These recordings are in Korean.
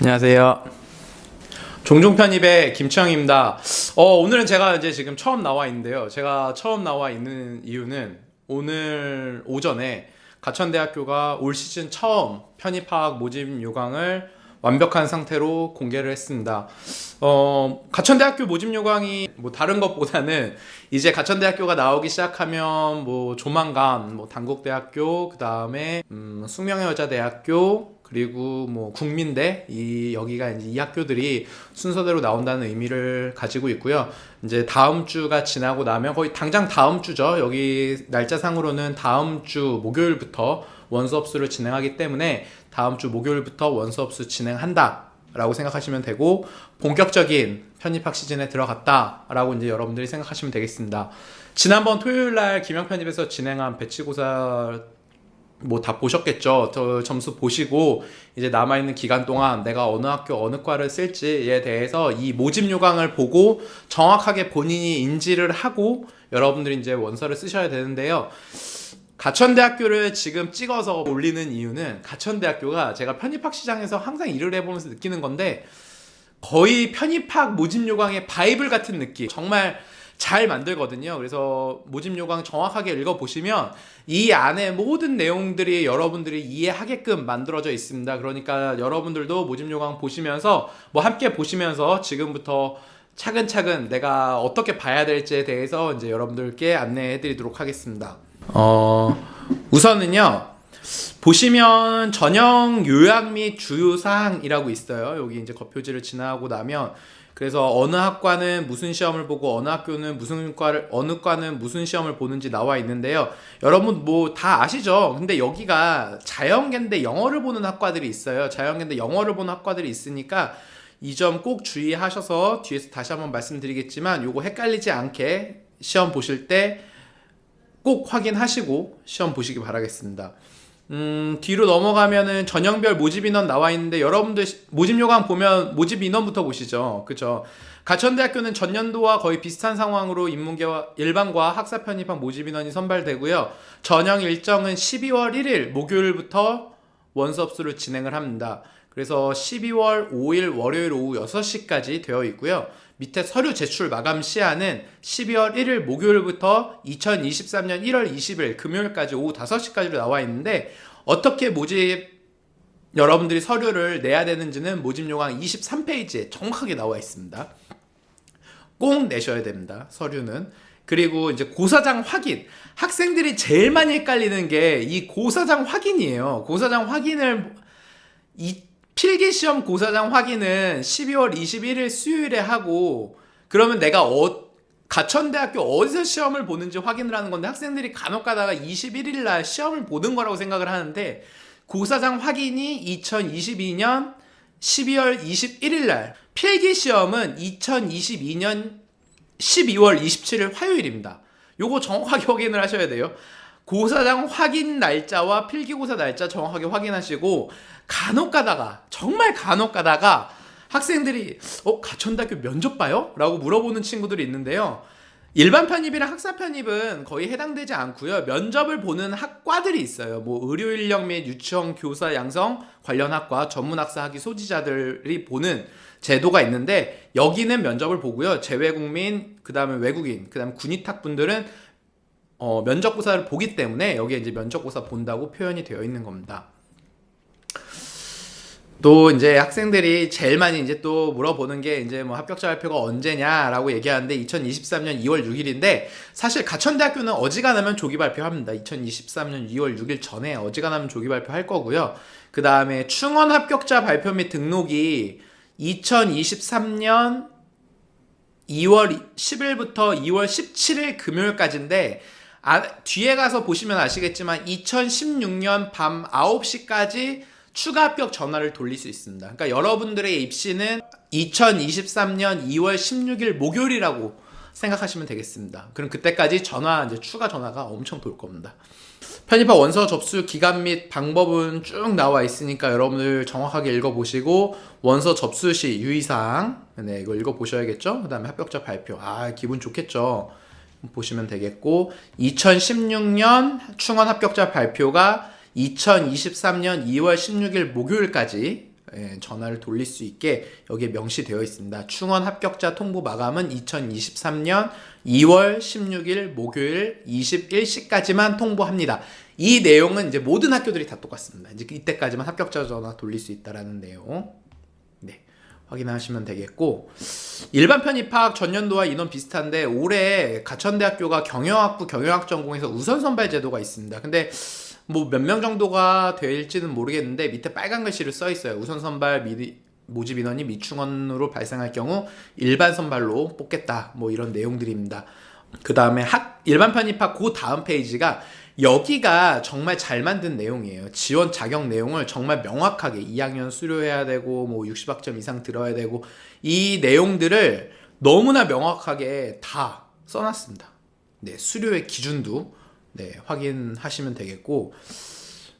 안녕하세요. 종종 편입의 김치영입니다. 어, 오늘은 제가 이제 지금 처음 나와 있는데요. 제가 처음 나와 있는 이유는 오늘 오전에 가천대학교가 올 시즌 처음 편입학 모집 요강을 완벽한 상태로 공개를 했습니다. 어, 가천대학교 모집 요강이 뭐 다른 것보다는 이제 가천대학교가 나오기 시작하면 뭐 조만간 뭐 단국대학교 그 다음에 음, 숙명여자대학교 그리고 뭐 국민대 이 여기가 이제 이 학교들이 순서대로 나온다는 의미를 가지고 있고요. 이제 다음 주가 지나고 나면 거의 당장 다음 주죠. 여기 날짜상으로는 다음 주 목요일부터 원수업수를 진행하기 때문에 다음 주 목요일부터 원수업수 진행한다 라고 생각하시면 되고 본격적인 편입학 시즌에 들어갔다라고 이제 여러분들이 생각하시면 되겠습니다. 지난번 토요일 날 기명 편입에서 진행한 배치고사 뭐 다 보셨겠죠. 저 점수 보시고 이제 남아 있는 기간 동안 내가 어느 학교 어느 과를 쓸지에 대해서 이 모집 요강을 보고 정확하게 본인이 인지를 하고 여러분들이 이제 원서를 쓰셔야 되는데요. 가천대학교를 지금 찍어서 올리는 이유는 가천대학교가 제가 편입학 시장에서 항상 일을 해보면서 느끼는 건데 거의 편입학 모집 요강의 바이블 같은 느낌. 정말 잘 만들거든요. 그래서 모집 요강 정확하게 읽어보시면 이 안에 모든 내용들이 여러분들이 이해하게끔 만들어져 있습니다. 그러니까 여러분들도 모집 요강 보시면서 뭐 함께 보시면서 지금부터 차근차근 내가 어떻게 봐야 될지에 대해서 이제 여러분들께 안내해 드리도록 하겠습니다. 어, 우선은요. 보시면 전형 요약 및 주요 사항이라고 있어요. 여기 이제 겉표지를 지나고 나면 그래서 어느 학과는 무슨 시험을 보고 어느 학교는 무슨 과를 어느 과는 무슨 시험을 보는지 나와 있는데요. 여러분 뭐 다 아시죠? 근데 여기가 자연계인데 영어를 보는 학과들이 있어요. 자연계인데 영어를 보는 학과들이 있으니까 이 점 꼭 주의하셔서 뒤에서 다시 한번 말씀드리겠지만 요거 헷갈리지 않게 시험 보실 때 꼭 확인하시고 시험 보시기 바라겠습니다. 음, 뒤로 넘어가면은 전형별 모집 인원 나와 있는데 여러분들 시- 모집 요강 보면 모집 인원부터 보시죠. 그죠? 가천대학교는 전년도와 거의 비슷한 상황으로 인문계와 일반과 학사 편입학 모집 인원이 선발되고요. 전형 일정은 12월 1일 목요일부터 원수업수를 진행을 합니다. 그래서 12월 5일 월요일 오후 6시까지 되어 있고요. 밑에 서류 제출 마감 시한은 12월 1일 목요일부터 2023년 1월 20일 금요일까지 오후 5시까지로 나와 있는데 어떻게 모집 여러분들이 서류를 내야 되는지는 모집 요강 23페이지에 정확하게 나와 있습니다. 꼭 내셔야 됩니다. 서류는. 그리고 이제 고사장 확인. 학생들이 제일 많이 헷갈리는 게 이 고사장 확인이에요. 고사장 확인을 이 필기 시험 고사장 확인은 12월 21일 수요일에 하고 그러면 내가 어 가천대학교 어디서 시험을 보는지 확인을 하는 건데 학생들이 간혹 가다가 21일 날 시험을 보는 거라고 생각을 하는데 고사장 확인이 2022년 12월 21일 날 필기 시험은 2022년 12월 27일 화요일입니다. 요거 정확하게 확인을 하셔야 돼요. 고사장 확인 날짜와 필기고사 날짜 정확하게 확인하시고 간혹 가다가 정말 간혹 가다가 학생들이 어 가천대학교 면접 봐요? 라고 물어보는 친구들이 있는데요. 일반 편입이랑 학사 편입은 거의 해당되지 않고요. 면접을 보는 학과들이 있어요. 뭐 의료 인력 및 유치원 교사 양성 관련 학과 전문 학사 학위 소지자들이 보는 제도가 있는데 여기는 면접을 보고요. 재외국민, 그 다음에 외국인, 그 다음에 군의탁 분들은 어, 면접고사를 보기 때문에 여기에 이제 면접고사 본다고 표현이 되어 있는 겁니다. 또 이제 학생들이 제일 많이 이제 또 물어보는 게 이제 뭐 합격자 발표가 언제냐라고 얘기하는데 2023년 2월 6일인데 사실 가천대학교는 어지간하면 조기 발표합니다. 2023년 2월 6일 전에 어지간하면 조기 발표할 거고요. 그 다음에 충원 합격자 발표 및 등록이 2023년 2월 10일부터 2월 17일 금요일까지인데 아, 뒤에 가서 보시면 아시겠지만 2016년 밤 9시까지 추가 합격 전화를 돌릴 수 있습니다. 그러니까 여러분들의 입시는 2023년 2월 16일 목요일이라고 생각하시면 되겠습니다. 그럼 그때까지 전화 이제 추가 전화가 엄청 돌 겁니다. 편입학 원서 접수 기간 및 방법은 쭉 나와 있으니까 여러분들 정확하게 읽어보시고 원서 접수 시 유의사항 네 이거 읽어보셔야겠죠. 그 다음에 합격자 발표 아 기분 좋겠죠. 보시면 되겠고 2016년 충원 합격자 발표가 2023년 2월 16일 목요일까지 예, 전화를 돌릴 수 있게 여기에 명시되어 있습니다. 충원 합격자 통보 마감은 2023년 2월 16일 목요일 21시까지만 통보합니다. 이 내용은 이제 모든 학교들이 다 똑같습니다. 이제 이때까지만 합격자 전화 돌릴 수 있다라는 내용. 네. 확인하시면 되겠고 일반 편입학 전년도와 인원 비슷한데 올해 가천대학교가 경영학부 경영학 전공에서 우선 선발 제도가 있습니다. 근데 뭐 몇 명 정도가 될지는 모르겠는데 밑에 빨간 글씨를 써 있어요. 우선 선발 미 모집 인원이 미충원으로 발생할 경우 일반 선발로 뽑겠다. 뭐 이런 내용들입니다. 그 다음에 학 일반 편입학 그 다음 페이지가 여기가 정말 잘 만든 내용이에요. 지원 자격 내용을 정말 명확하게 2학년 수료해야 되고 뭐 60학점 이상 들어야 되고 이 내용들을 너무나 명확하게 다 써놨습니다. 네, 수료의 기준도 네, 확인하시면 되겠고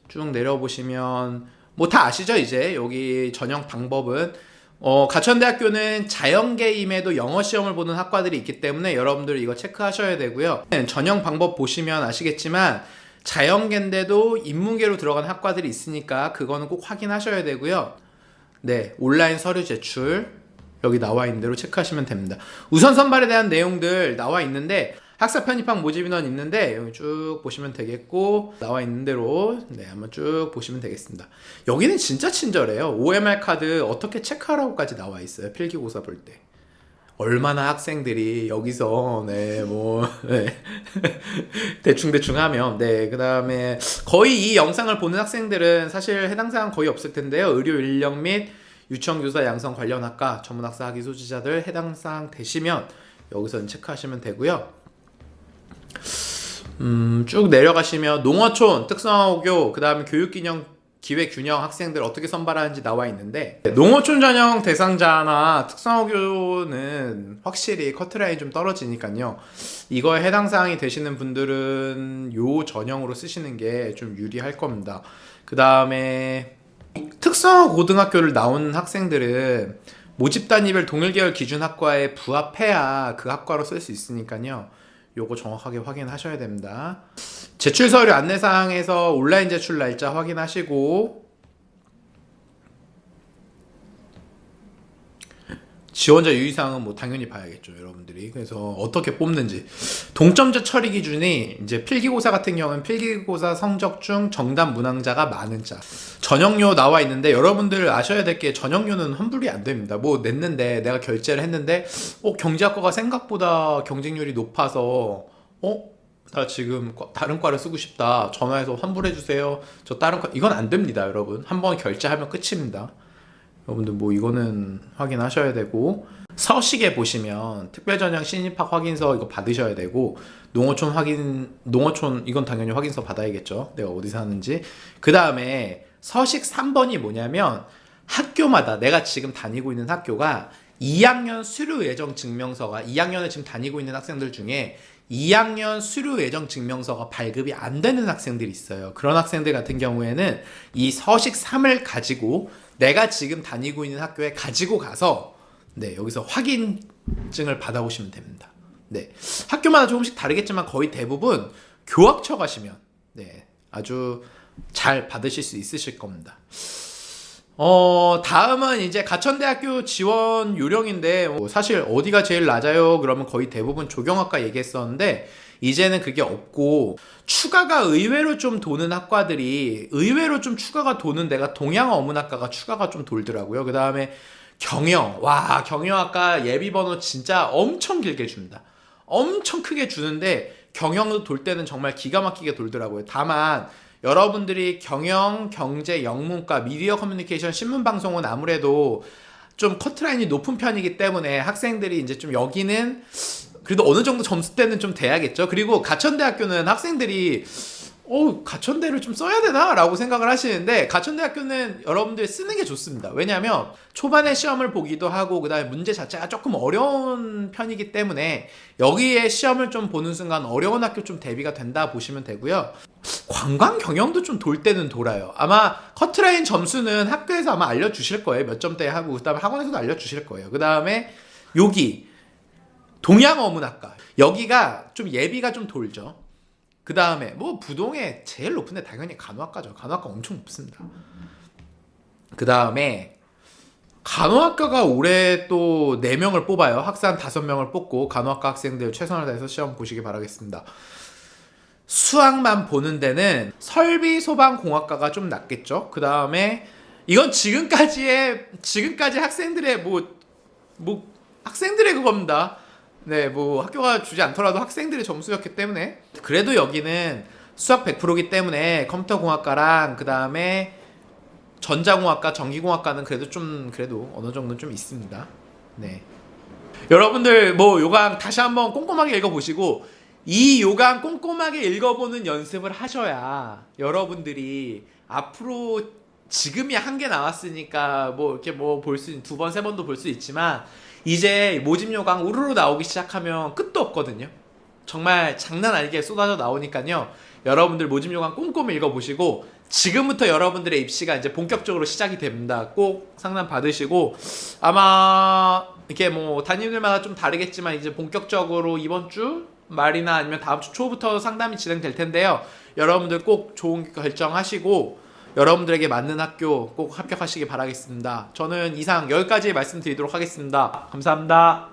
쭉 내려보시면 뭐 다 아시죠 이제 여기 전형 방법은 어, 가천대학교는 자연계임에도 영어 시험을 보는 학과들이 있기 때문에 여러분들 이거 체크하셔야 되고요. 전형 방법 보시면 아시겠지만 자연계인데도 인문계로 들어간 학과들이 있으니까 그거는 꼭 확인하셔야 되고요. 네, 온라인 서류 제출 여기 나와 있는 대로 체크하시면 됩니다. 우선 선발에 대한 내용들 나와 있는데 학사 편입학 모집 인원 있는데 여기 쭉 보시면 되겠고 나와 있는 대로 네 한번 쭉 보시면 되겠습니다. 여기는 진짜 친절해요. OMR 카드 어떻게 체크하라고까지 나와 있어요. 필기고사 볼 때. 얼마나 학생들이 여기서 네뭐 네. 대충 대충 하면 네 그다음에 거의 이 영상을 보는 학생들은 사실 해당 사항 거의 없을 텐데요. 의료 인력 및 유치원 교사 양성 관련 학과 전문 학사 학위 소지자들 해당 사항 되시면 여기서 체크하시면 되고요. 음, 쭉 내려가시면 농어촌, 특성화고교, 그 다음에 교육균형 기획균형 학생들 어떻게 선발하는지 나와 있는데 농어촌 전형 대상자나 특성화고교는 확실히 커트라인 좀 떨어지니까요. 이거에 해당 사항이 되시는 분들은 요 전형으로 쓰시는 게 좀 유리할 겁니다. 그 다음에 특성화 고등학교를 나온 학생들은 모집 단위별 동일 계열 기준 학과에 부합해야 그 학과로 쓸 수 있으니까요. 요거 정확하게 확인하셔야 됩니다. 제출 서류 안내사항에서 온라인 제출 날짜 확인하시고 지원자 유의사항은 뭐 당연히 봐야겠죠 여러분들이. 그래서 어떻게 뽑는지. 동점제 처리 기준이 이제 필기고사 같은 경우는 필기고사 성적 중 정답 문항자가 많은 자. 전형료 나와 있는데 여러분들 아셔야 될 게 전형료는 환불이 안 됩니다. 뭐 냈는데 내가 결제를 했는데 어 경제학과가 생각보다 경쟁률이 높아서 어 나 지금 과- 다른 과를 쓰고 싶다. 전화해서 환불해 주세요. 저 다른 과 이건 안 됩니다 여러분. 한번 결제하면 끝입니다 여러분들 뭐 이거는 확인하셔야 되고 서식에 보시면 특별전형 신입학 확인서 이거 받으셔야 되고 농어촌 확인 농어촌 이건 당연히 확인서 받아야겠죠 내가 어디 사는지 그 다음에 서식 3번이 뭐냐면 학교마다 내가 지금 다니고 있는 학교가 2학년 수료 예정 증명서가 2학년을 지금 다니고 있는 학생들 중에 2학년 수료 예정 증명서가 발급이 안 되는 학생들이 있어요. 그런 학생들 같은 경우에는 이 서식 3을 가지고 내가 지금 다니고 있는 학교에 가지고 가서 네, 여기서 확인증을 받아오시면 됩니다. 네. 학교마다 조금씩 다르겠지만 거의 대부분 교학처 가시면 네, 아주 잘 받으실 수 있으실 겁니다. 어, 다음은 이제 가천대학교 지원 요령인데, 뭐 사실 어디가 제일 낮아요? 그러면 거의 대부분 조경학과 얘기했었는데, 이제는 그게 없고, 추가가 의외로 좀 도는 학과들이, 의외로 좀 추가가 도는 데가 동양 어 문학과가 추가가 좀 돌더라고요. 그 다음에 경영. 와, 경영학과 예비 번호 진짜 엄청 길게 줍니다. 엄청 크게 주는데, 경영도 돌 때는 정말 기가 막히게 돌더라고요. 다만, 여러분들이 경영, 경제, 영문과, 미디어 커뮤니케이션, 신문 방송은 아무래도 좀 커트라인이 높은 편이기 때문에 학생들이 이제 좀 여기는 그래도 어느 정도 점수 때는 좀 돼야겠죠. 그리고 가천대학교는 학생들이 어, 가천대를 좀 써야 되나? 라고 생각을 하시는데, 가천대학교는 여러분들 쓰는 게 좋습니다. 왜냐면, 초반에 시험을 보기도 하고, 그 다음에 문제 자체가 조금 어려운 편이기 때문에, 여기에 시험을 좀 보는 순간 어려운 학교 좀 대비가 된다 보시면 되고요. 관광 경영도 좀 돌 때는 돌아요. 아마 커트라인 점수는 학교에서 아마 알려주실 거예요. 몇 점대 하고, 그 다음에 학원에서도 알려주실 거예요. 그 다음에, 여기, 동양 어문학과. 여기가 좀 예비가 좀 돌죠. 그 다음에 뭐 부동에 제일 높은데 당연히 간호학과죠. 간호학과 엄청 높습니다. 그 다음에 간호학과가 올해 또 4명을 뽑아요. 학산 5명을 뽑고 간호학과 학생들 최선을 다해서 시험 보시기 바라겠습니다. 수학만 보는 데는 설비 소방 공학과가 좀 낫겠죠. 그 다음에 이건 지금까지의 지금까지 학생들의 뭐뭐 학생들의 그겁니다. 네, 뭐 학교가 주지 않더라도 학생들의 점수였기 때문에 그래도 여기는 수학 100%이기 때문에 컴퓨터 공학과랑 그 다음에 전자공학과, 전기공학과는 그래도 좀 그래도 어느 정도 좀 있습니다. 네. 여러분들 뭐 요강 다시 한번 꼼꼼하게 읽어보시고 이 요강 꼼꼼하게 읽어보는 연습을 하셔야 여러분들이 앞으로 지금이 한 개 나왔으니까 뭐 이렇게 뭐 볼수두번 세 번도 볼 수 있지만 이제 모집 요강 우르르 나오기 시작하면 끝도 없거든요. 정말 장난 아니게 쏟아져 나오니까요. 여러분들 모집 요강 꼼꼼히 읽어보시고 지금부터 여러분들의 입시가 이제 본격적으로 시작이 됩니다. 꼭 상담 받으시고 아마 이렇게 뭐 담임들마다 좀 다르겠지만 이제 본격적으로 이번 주 말이나 아니면 다음 주 초부터 상담이 진행될 텐데요. 여러분들 꼭 좋은 결정하시고 여러분들에게 맞는 학교 꼭 합격하시기 바라겠습니다. 저는 이상 여기까지 말씀드리도록 하겠습니다. 감사합니다.